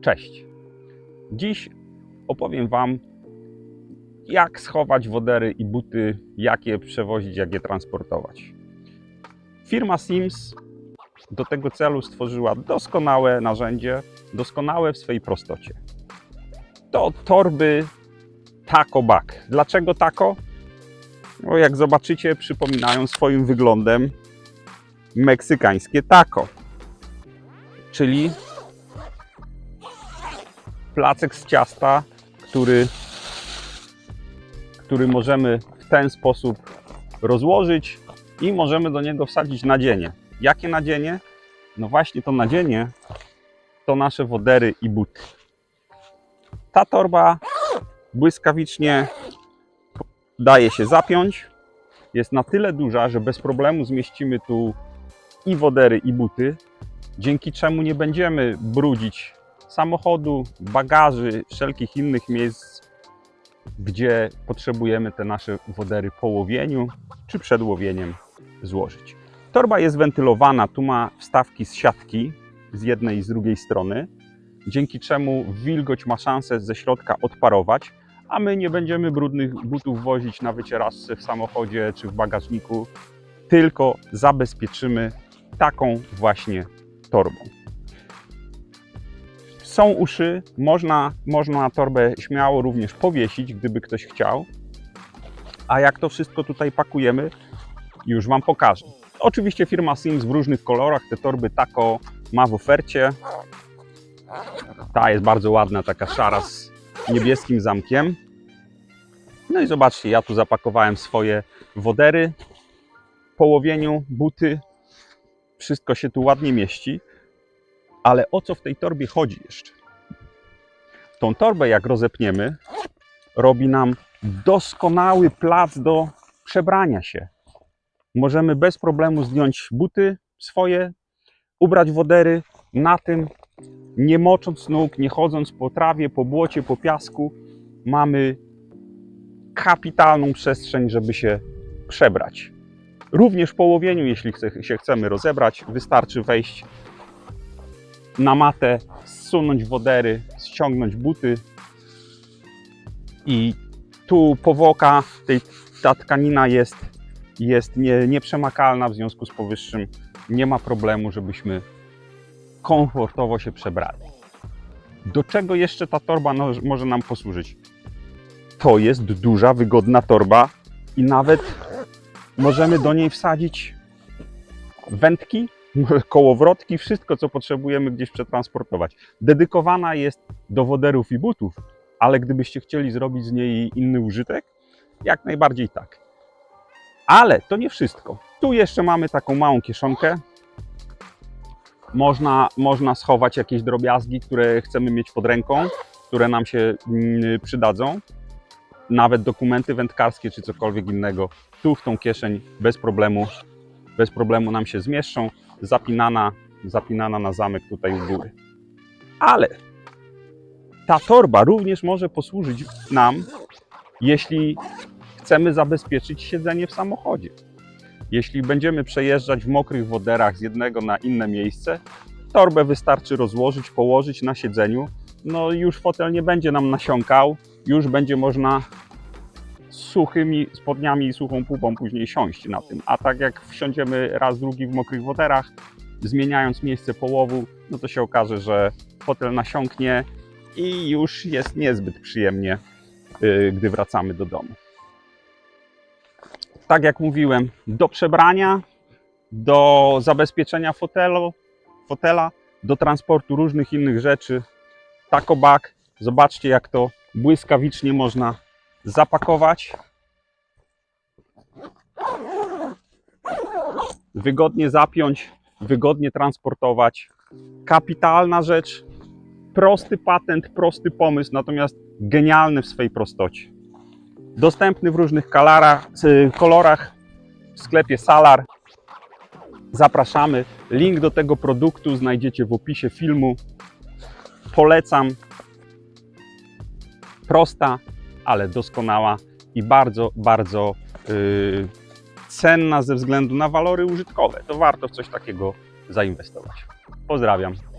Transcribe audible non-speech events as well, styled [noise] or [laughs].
Cześć. Dziś opowiem Wam, jak schować wodery i buty, jak je przewozić, jak je transportować. Firma Sims do tego celu stworzyła doskonałe narzędzie, doskonałe w swej prostocie. To torby Taco Bag. Dlaczego Taco? No jak zobaczycie, przypominają swoim wyglądem meksykańskie taco. Czyli placek z ciasta, który, który możemy w ten sposób rozłożyć i możemy do niego wsadzić nadzienie. Jakie nadzienie? No właśnie to nadzienie to nasze wodery i buty. Ta torba błyskawicznie daje się zapiąć. Jest na tyle duża, że bez problemu zmieścimy tu i wodery, i buty, dzięki czemu nie będziemy brudzić samochodu, bagaży, wszelkich innych miejsc, gdzie potrzebujemy te nasze wodery po łowieniu czy przed łowieniem złożyć. Torba jest wentylowana, tu ma wstawki z siatki z jednej i z drugiej strony, dzięki czemu wilgoć ma szansę ze środka odparować, a my nie będziemy brudnych butów wozić na wycieraczce w samochodzie czy w bagażniku, tylko zabezpieczymy taką właśnie torbą. Są uszy, można, można torbę śmiało również powiesić, gdyby ktoś chciał. A jak to wszystko tutaj pakujemy, już Wam pokażę. Oczywiście firma Sims w różnych kolorach te torby Taco ma w ofercie. Ta jest bardzo ładna, taka szara z niebieskim zamkiem. No i zobaczcie, ja tu zapakowałem swoje wodery po łowieniu, buty. Wszystko się tu ładnie mieści. Ale o co w tej torbie chodzi jeszcze? Tą torbę, jak rozepniemy, robi nam doskonały plac do przebrania się. Możemy bez problemu zdjąć buty swoje, ubrać wodery na tym, nie mocząc nóg, nie chodząc po trawie, po błocie, po piasku. Mamy kapitalną przestrzeń, żeby się przebrać. Również po łowieniu, jeśli się chcemy rozebrać, wystarczy wejść na matę, zsunąć wodery, ściągnąć buty i tu powłoka, tej, ta tkanina jest, jest nie, nieprzemakalna, w związku z powyższym nie ma problemu, żebyśmy komfortowo się przebrali. Do czego jeszcze ta torba no, może nam posłużyć? To jest duża, wygodna torba i nawet możemy do niej wsadzić wędki, [laughs] kołowrotki, wszystko co potrzebujemy gdzieś przetransportować. Dedykowana jest do woderów i butów, ale gdybyście chcieli zrobić z niej inny użytek, jak najbardziej tak. Ale to nie wszystko. Tu jeszcze mamy taką małą kieszonkę. Można, można schować jakieś drobiazgi, które chcemy mieć pod ręką, które nam się mm, przydadzą. Nawet dokumenty wędkarskie czy cokolwiek innego. Tu w tą kieszeń bez problemu, bez problemu nam się zmieszczą zapinana, zapinana na zamek tutaj u góry. Ale ta torba również może posłużyć nam, jeśli chcemy zabezpieczyć siedzenie w samochodzie. Jeśli będziemy przejeżdżać w mokrych woderach z jednego na inne miejsce, torbę wystarczy rozłożyć, położyć na siedzeniu. No już fotel nie będzie nam nasiąkał, już będzie można suchymi spodniami i suchą pupą później siąść na tym. A tak jak wsiądziemy raz, drugi w mokrych woderach, zmieniając miejsce połowu, no to się okaże, że fotel nasiąknie i już jest niezbyt przyjemnie, yy, gdy wracamy do domu. Tak jak mówiłem, do przebrania, do zabezpieczenia fotelu, fotela, do transportu różnych innych rzeczy. Taco bag. Zobaczcie, jak to błyskawicznie można zapakować. Wygodnie zapiąć, wygodnie transportować. Kapitalna rzecz, prosty patent, prosty pomysł, natomiast genialny w swej prostocie. Dostępny w różnych kolorach, kolorach w sklepie Salar. Zapraszamy. Link do tego produktu znajdziecie w opisie filmu. Polecam. Prosta, ale doskonała i bardzo, bardzo yy, cenna ze względu na walory użytkowe. To warto w coś takiego zainwestować. Pozdrawiam.